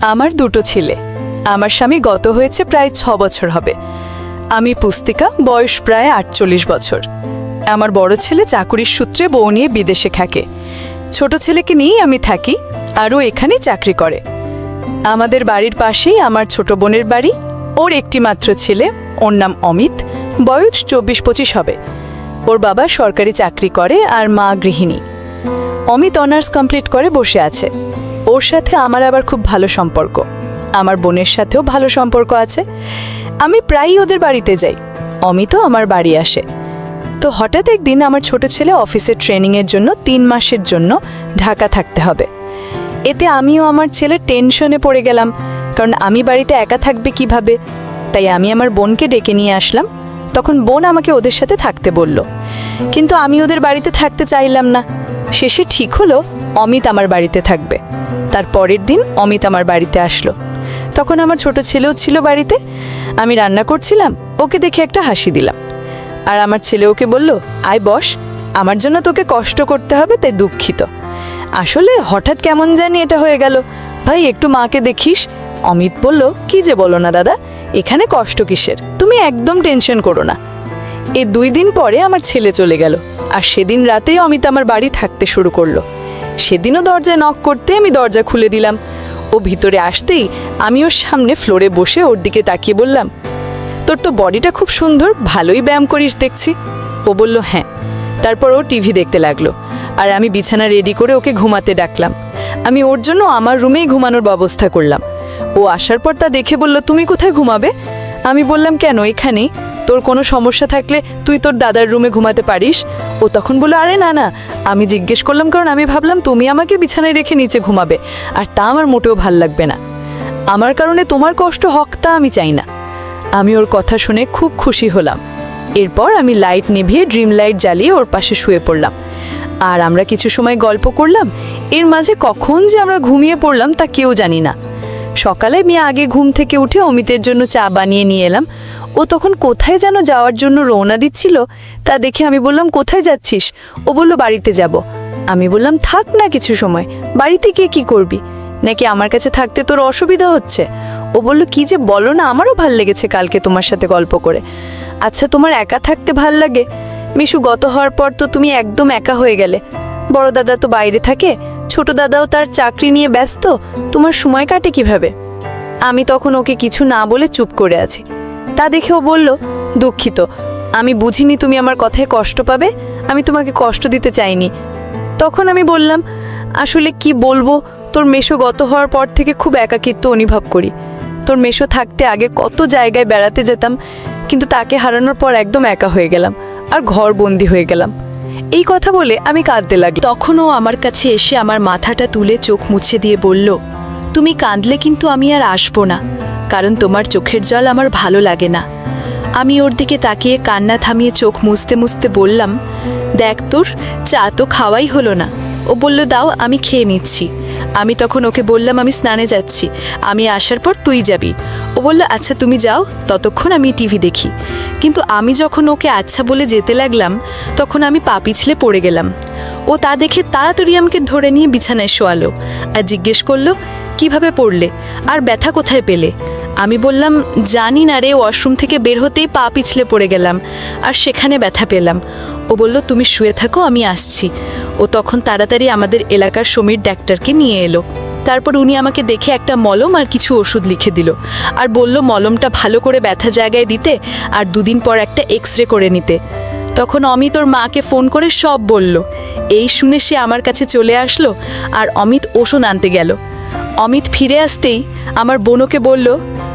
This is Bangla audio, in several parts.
আমার দুটো ছেলে। আমার স্বামী গত হয়েছে প্রায় ছ বছর হবে। আমি পুস্তিকা, বয়স প্রায় আটচল্লিশ বছর। আমার বড় ছেলে চাকুরির সূত্রে বউ নিয়ে বিদেশে থাকে। ছোট ছেলেকে নিয়েই আমি থাকি আরও এখানে চাকরি করে। আমাদের বাড়ির পাশেই আমার ছোট বোনের বাড়ি। ওর একটি মাত্র ছেলে, ওর নাম অমিত, বয়স চব্বিশ পঁচিশ হবে। ওর বাবা সরকারি চাকরি করে, আর মা গৃহিণী। অমিত অনার্স কমপ্লিট করে বসে আছে। ওর সাথে আমার আবার খুব ভালো সম্পর্ক। আমার বোনের সাথেও ভালো সম্পর্ক আছে। আমি প্রায়ই ওদের বাড়িতে যাই। অমিতও আমার বাড়ি আসে। তো হঠাৎ একদিন আমার ছোট ছেলে অফিসের ট্রেনিংয়ের জন্য তিন মাসের জন্য ঢাকা থাকতে হবে। এতে আমিও আমার ছেলে টেনশনে পড়ে গেলাম। কারণ আমি বাড়িতে একা থাকবে কীভাবে? তাই আমি আমার বোনকে ডেকে নিয়ে আসলাম। তখন বোন আমাকে ওদের সাথে থাকতে বলল। কিন্তু আমি ওদের বাড়িতে থাকতে চাইলাম না। শেষে ঠিক হলো, অমিত আমার বাড়িতে থাকবে। তার পরের দিন অমিত আমার বাড়িতে আসলো। তখন আমার ছোট ছেলেও ছিল বাড়িতে। আমি রান্না করছিলাম, ওকে দেখে একটা হাসি দিলাম। আর আমার ছেলে ওকে বলল, আয় বস, আমার জন্য তোকে কষ্ট করতে হবে, তাই দুঃখিত। আসলে হঠাৎ কেমন জানি এটা হয়ে গেল। ভাই, একটু মাকে দেখিস। অমিত বলল, কি যে বলো না দাদা, এখানে কষ্ট কিসের? তুমি একদম টেনশন করো না। এই দুই দিন পরে আমার ছেলে চলে গেল। আর সেদিন রাতেই অমিত আমার বাড়ি থাকতে শুরু করল। সেদিনও দরজায় নক করতে আমি দরজা খুলে দিলাম। ও ভিতরে আসতেই আমি ওর সামনে ফ্লোরে বসে ওর দিকে তাকিয়ে বললাম, তোর তো বডিটা খুব সুন্দর, ভালোই ব্যায়াম করিস দেখছি। ও বলল হ্যাঁ। তারপর ও টিভি দেখতে লাগল আর আমি বিছানা রেডি করে ওকে ঘুমাতে ডাকলাম। আমি ওর জন্য আমার রুমেই ঘুমানোর ব্যবস্থা করলাম। ও আসার পর তা দেখে বলল, তুমি কোথায় ঘুমাবে? আমি বললাম, কেন, এখানেই। তোর কোনো সমস্যা থাকলে তুই তোর দাদার রুমে ঘুমাতে পারিস? ও তখন বলল, আরে না না, আমি জিজ্ঞেস করলাম, কারণ আমি ভাবলাম তুমি আমাকে বিছানায় রেখে নিচে ঘুমাবে, আর তা আমার মোটেও ভালো লাগবে না। আমার কারণে তোমার কষ্ট হক তা আমি চাই না। আমি ওর কথা শুনে খুব খুশি হলাম। এরপর আমি লাইট নিভিয়ে ড্রিম লাইট জ্বালিয়ে ওর পাশে শুয়ে পড়লাম। আর আমরা কিছু সময় গল্প করলাম, এর মাঝে কখন যে আমরা ঘুমিয়ে পড়লাম তা কেউ জানি না। সকালে আমি আগে ঘুম থেকে উঠে অমিতের জন্য চা বানিয়ে নিয়ে এলাম। ও তখন কোথায় যেন যাওয়ার জন্য রওনা দিচ্ছিল, তা দেখে আমি বললাম, কোথায় যাচ্ছিস? ও বলল, বাড়িতে যাব। আমি বললাম, থাক না কিছু সময়, বাড়িতে গিয়ে কি করবি? নাকি আমার কাছে থাকতে তোর অসুবিধা হচ্ছে? ও বলল, কি যে বলো না, আমারও ভালো লেগেছে কালকে তোমার সাথে গল্প করে। আচ্ছা তোমার একা থাকতে ভালো লাগে? মিশু, গত হওয়ার পর তো তুমি একদম একা হয়ে গেলে। বড় দাদা তো বাইরে থাকে ছোট দাদাও তার চাকরি নিয়ে ব্যস্ত? তোমার সময় কাটে কীভাবে? আমি তখন ওকে কিছু না বলে চুপ করে আছি। তা দেখে ও বলল, দুঃখিত, আমি বুঝিনি তুমি আমার কথায় কষ্ট পাবে, আমি তোমাকে কষ্ট দিতে চাইনি। তখন আমি বললাম, আসলে কি বলব? তোর মেশো গত হওয়ার পর থেকে খুব একাকিত্ব অনুভব করি। তোর মেশো থাকতে আগে কত জায়গায় বেড়াতে যেতাম, কিন্তু তাকে হারানোর পর একদম একা হয়ে গেলাম, আর ঘর বন্দি হয়ে গেলাম। এই কথা বলে আমি কাঁদতে লাগলাম তখনও আমার কাছে এসে আমার মাথাটা তুলে চোখ মুছে দিয়ে বলল, তুমি কাঁদলে কিন্তু আমি আর আসব না, কারণ তোমার চোখের জল আমার ভালো লাগে না। আমি ওর দিকে তাকিয়ে কান্না থামিয়ে চোখ মুছতে মুছতে বললাম, দেখ তোর, চা তো খাওয়াই হলো না। ও বলল, দাও, আমি খেয়ে নিচ্ছি। আমি তখন ওকে বললাম, আমি স্নানে যাচ্ছি। আমি আসার পর তুই যাবি। ও বলল আচ্ছা তুমি যাও, ততক্ষণ আমি টিভি দেখি। কিন্তু আমি যখন ওকে আচ্ছা বলে যেতে লাগলাম, তখন আমি পা পিছলে পড়ে গেলাম। ও তা দেখে তাড়াতাড়ি আমাকে ধরে নিয়ে বিছানায় শোয়ালো আর জিজ্ঞেস করল, কীভাবে পড়লে? আর ব্যথা কোথায় পেলে? আমি বললাম, জানি না রে, ওয়াশরুম থেকে বের হতেই পা পিছলে পড়ে গেলাম আর সেখানে ব্যথা পেলাম। ও বলল, তুমি শুয়ে থাকো, আমি আসছি। ও তখন তাড়াতাড়ি আমাদের এলাকার সমীর ডাক্তারকে নিয়ে এলো। তারপর উনি আমাকে দেখে একটা মলম আর কিছু ওষুধ লিখে দিল আর বলল মলমটা ভালো করে ব্যথা জায়গায় দিতে আর দুদিন পর একটা এক্স রে করে নিতে। তখন অমিত ওর মাকে ফোন করে সব বলল। এই শুনে সে আমার কাছে চলে আসলো আর অমিত ওষুধ আনতে গেল। অমিত ফিরে আসতেই আমার বোনকে বলল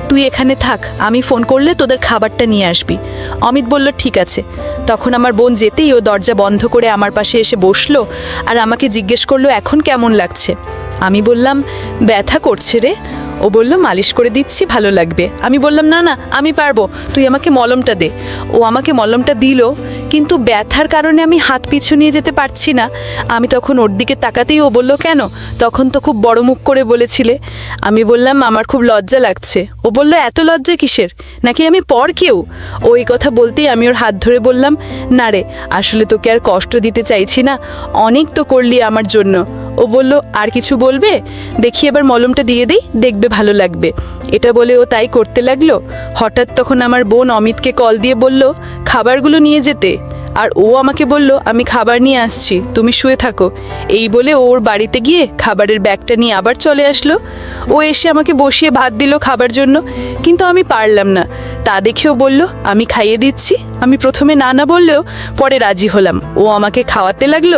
তুই এখানে থাক, আমি ফোন করলে তোদের খাবারটা নিয়ে আসবি। অমিত বলল, ঠিক আছে। তখন আমার বোন যেতেই ও দরজা বন্ধ করে আমার পাশে এসে বসল আর আমাকে জিজ্ঞেস করল, এখন কেমন লাগছে? আমি বললাম, ব্যথা করছে রে। ও বলল, মালিশ করে দিচ্ছি, ভালো লাগবে। আমি বললাম, না না, আমি পারব, তুই আমাকে মলমটা দে। ও আমাকে মলমটা দিল কিন্তু ব্যথার কারণে আমি হাত পিছু নিয়ে যেতে পারছি না। আমি তখন ওর দিকে তাকাতেই ও বলল, কেন? তখন তো খুব বড় মুখ করে বলেছিলে। আমি বললাম, আমার খুব লজ্জা লাগছে। ও বলল, এত লজ্জা কিসের? নাকি আমি পর কেউ? ওই কথা বলতেই আমি ওর হাত ধরে বললাম, না রে, আসলে তোকে আর কষ্ট দিতে চাইছি না। অনেক তো করলি আমার জন্য। ও বলল, আর কিছু বলবে? দেখি এবার মলমটা দিয়ে দিই, দেখবে ভালো লাগবে। এটা বলে ও তাই করতে লাগল। হঠাৎ তখন আমার বোন অমিতকে কল দিয়ে বলল, খাবারগুলো নিয়ে যেতে। আর ও আমাকে বলল, আমি খাবার নিয়ে আসছি, তুমি শুয়ে থাকো। এই বলে ওর বাড়িতে গিয়ে খাবারের ব্যাগটা নিয়ে আবার চলে আসলো। ও এসে আমাকে বসিয়ে ভাত দিল খাবার জন্য, কিন্তু আমি পারলাম না। তা দেখেও বলল, আমি খাইয়ে দিচ্ছি। আমি প্রথমে না না বললেও পরে রাজি হলাম। ও আমাকে খাওয়াতে লাগল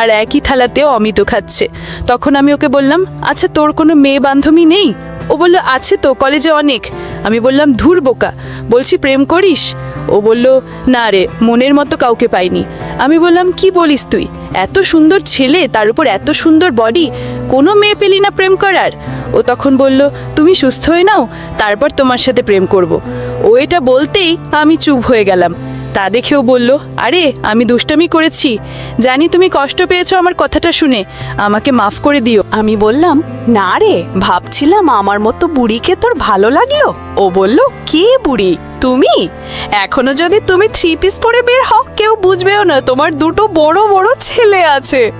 আর একই থালাতেও অমিত খাচ্ছে। তখন আমি ওকে বললাম আচ্ছা তোর কোনো মেয়ে বান্ধবী নেই? ও বলল, আছে তো, কলেজে অনেক। আমি বললাম, ধুর বোকা, বলছি প্রেম করিস? ও বলল, না রে, মনের মতো কাউকে পাইনি। আমি বললাম, কি বলিস তুই? এত সুন্দর ছেলে, তার উপর এত সুন্দর বডি কোনো মেয়ে পেলি না প্রেম করার? ও তখন বলল, তুমি সুস্থ হয়ে নাও, তারপর তোমার সাথে প্রেম করব। ও এটা বলতেই আমি চুপ হয়ে গেলাম। তা দেখেও বলল, আরে, আমি দুষ্টামি করেছি। জানি তুমি কষ্ট পেয়েছ আমার কথাটা শুনে। আমাকে মাফ করে দিও। আমি বললাম, না রে, ভাবছিলাম আমার মতো বুড়িকে তোর ভালো লাগল। ও বলল, কে বুড়ি? তুমি? এখনও যদি তুমি থ্রি পিস পরে বের হও, কেউ বুঝবেও না তোমার দুটো বড় বড় ছেলে আছে।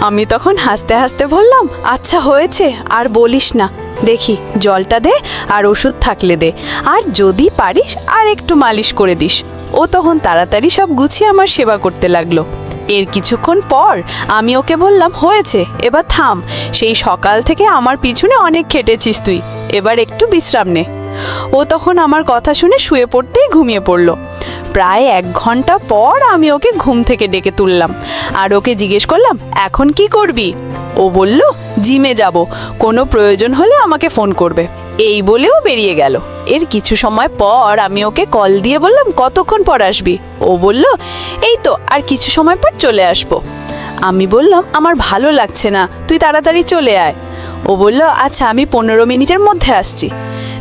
আমি তখন হাসতে হাসতে বললাম আচ্ছা হয়েছে, আর বলিস না। দেখি, জলটা দে আর ওষুধ থাকলে দে। আর যদি পারিস আর একটু মালিশ করে দিস। ও তখন তাড়াতাড়ি সব গুছিয়ে আমার সেবা করতে লাগল। এর কিছুক্ষণ পর আমি ওকে বললাম, হয়েছে, এবার থাম। সেই সকাল থেকে আমার পিছনে অনেক খেটেছিস তুই। এবার একটু বিশ্রাম নে। ও তখন আমার কথা শুনে শুয়ে পড়তেই ঘুমিয়ে পড়ল। প্রায় এক ঘণ্টা পর আমি ওকে ঘুম থেকে ডেকে তুললাম আর ওকে জিজ্ঞেস করলাম, এখন কি করবি? ও বলল, জিমে যাব। কোনো প্রয়োজন হলে আমাকে ফোন করবে। এই বলেও বেরিয়ে গেল। এর কিছু সময় পর আমি ওকে কল দিয়ে বললাম, কতক্ষণ পর আসবি? ও বলল, এই তো, আর কিছু সময় পর চলে আসব। আমি বললাম, আমার ভালো লাগছে না, তুই তাড়াতাড়ি চলে আয়। ও বলল আচ্ছা আমি পনেরো মিনিটের মধ্যে আসছি।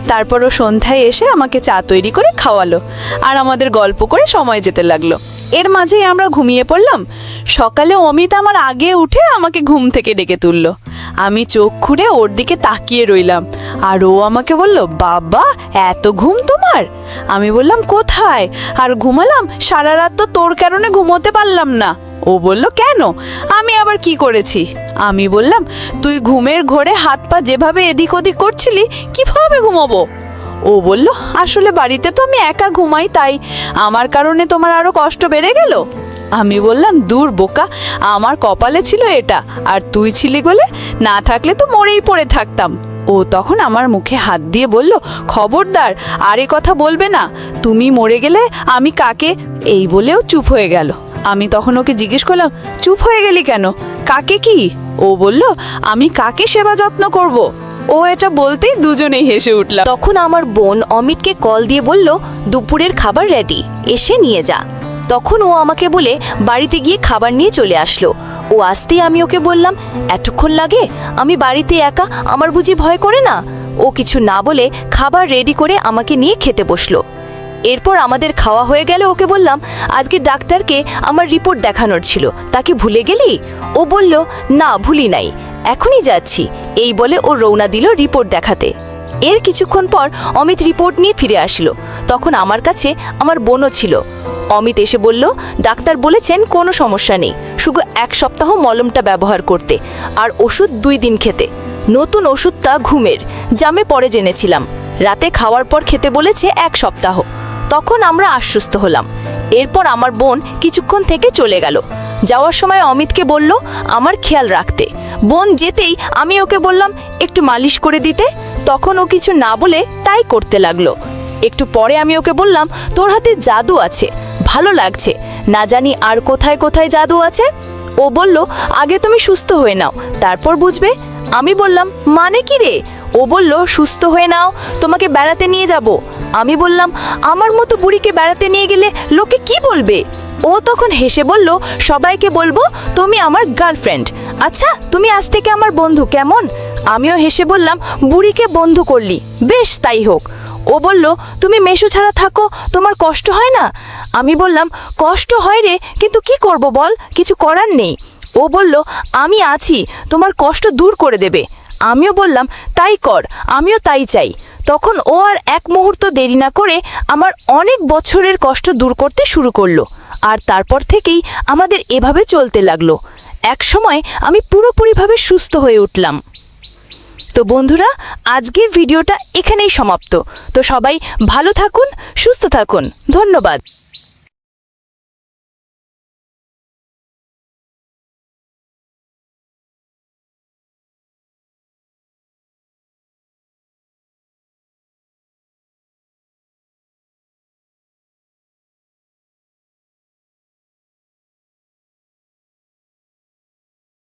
তারপর ও সন্ধ্যায় এসে আমাকে চা তৈরি করে খাওয়ালো আর আমাদের গল্প করে সময় যেতে লাগল। এর মাঝেই আমরা ঘুমিয়ে পড়লাম। সকালে অমিত আমার আগে উঠে আমাকে ঘুম থেকে ডেকে তুললো। আমি চোখ খুঁড়ে ওর দিকে তাকিয়ে রইলাম। আর ও আমাকে বলল, বাবা, এত ঘুম তোমার? আমি বললাম, কোথায়? আর ঘুমালাম, সারা রাত তো তোর কারণে ঘুমোতে পারলাম না। ও বলল, কেন? আমি আবার কি করেছি? আমি বললাম, তুই ঘুমের ঘোরে হাত পা যেভাবে এদিক ওদিক করছিলি, কীভাবে ঘুমাবো? ও বলল, আসলে বাড়িতে তো আমি একা ঘুমাই, তাই আমার কারণে তোমার আরও কষ্ট বেড়ে গেল? আমি বললাম, দূর বোকা, আমার কপালে ছিল এটা, আর তুই ছিলি বলে না থাকলে তো মরেই পড়ে থাকতাম। ও তখন আমার মুখে হাত দিয়ে বলল, খবরদার, আর এ কথা বলবে না, তুমি মরে গেলে আমি কাকে? এই বলেও চুপ হয়ে গেল। আমি তখন ওকে জিজ্ঞেস করলাম, চুপ হয়ে গেলি কেন? কাকে কি? ও বলল, আমি কাকে সেবা যত্ন করব? ও এটা বলতেই দুজনেই হেসে উঠলাম। তখন আমার বোন অমিতকে কল দিয়ে বলল, দুপুরের খাবার রেডি এসে নিয়ে যা। তখন ও আমাকে বলে বাড়িতে গিয়ে খাবার নিয়ে চলে আসলো। ও আসতেই আমি ওকে বললাম, এতক্ষণ লাগে? আমি বাড়িতে একা? আমার বুঝি ভয় করে না? ও কিছু না বলে খাবার রেডি করে আমাকে নিয়ে খেতে বসল। এরপর আমাদের খাওয়া হয়ে গেলে ওকে বললাম, আজকে ডাক্তারকে আমার রিপোর্ট দেখানোর ছিল তাকে ভুলে গেলি? ও বলল, না, ভুলি নাই, এখনই যাচ্ছি। এই বলে ও রওনা দিল রিপোর্ট দেখাতে। এর কিছুক্ষণ পর অমিত রিপোর্ট নিয়ে ফিরে আসলো। তখন আমার কাছে আমার বোনও ছিল। অমিত এসে বলল, ডাক্তার বলেছেন কোনো সমস্যা নেই। শুধু এক সপ্তাহ মলমটা ব্যবহার করতে, আর ওষুধ দুই দিন খেতে। নতুন ওষুধটা ঘুমের, জামে পরে জেনেছিলাম। রাতে খাওয়ার পর খেতে বলেছে এক সপ্তাহ। তখন আমরা আশ্বস্ত হলাম। এরপর আমার বোন কিছুক্ষণ থেকে চলে গেল। যাওয়ার সময় অমিতকে বলল, আমার খেয়াল রাখতে। বোন যেতেই আমি ওকে বললাম, একটু মালিশ করে দিতে। তখন ও কিছু না বলে তাই করতে লাগল। একটু পরে আমি ওকে বললাম, তোর হাতে জাদু আছে। ভালো লাগছে। না জানি আর কোথায় কোথায় জাদু আছে। ও বলল, আগে তুমি সুস্থ হয়ে নাও। তারপর বুঝবে? আমি বললাম মানে কি রে? ও বলল, সুস্থ হয়ে নাও, তোমাকে বেড়াতে নিয়ে যাব। আমি বললাম, আমার মতো বুড়িকে বেড়াতে নিয়ে গেলে লোকে কি বলবে? ও তখন হেসে বলল, সবাইকে বলব, তুমি আমার গার্লফ্রেন্ড। আচ্ছা তুমি আজ থেকে আমার বন্ধু, কেমন? আমিও হেসে বললাম, বুড়িকে বন্ধু করলি। বেশ, তাই হোক। ও বলল, তুমি মেশো ছাড়া থাকো, তোমার কষ্ট হয় না? আমি বললাম, কষ্ট হয় রে, কিন্তু কি করব বল, কিছু করার নেই। ও বলল, আমি আছি, তোমার কষ্ট দূর করে দেবে। আমিও বললাম, তাই কর, আমিও তাই চাই। তখন ও আর এক মুহূর্ত দেরি না করে আমার অনেক বছরের কষ্ট দূর করতে শুরু করল, আর তারপর থেকেই আমাদের এভাবে চলতে লাগল। এক সময় আমি পুরোপুরিভাবে সুস্থ হয়ে উঠলাম। তো বন্ধুরা আজকের ভিডিওটা এখানেই সমাপ্ত। তো সবাই ভালো থাকুন সুস্থ থাকুন। ধন্যবাদ।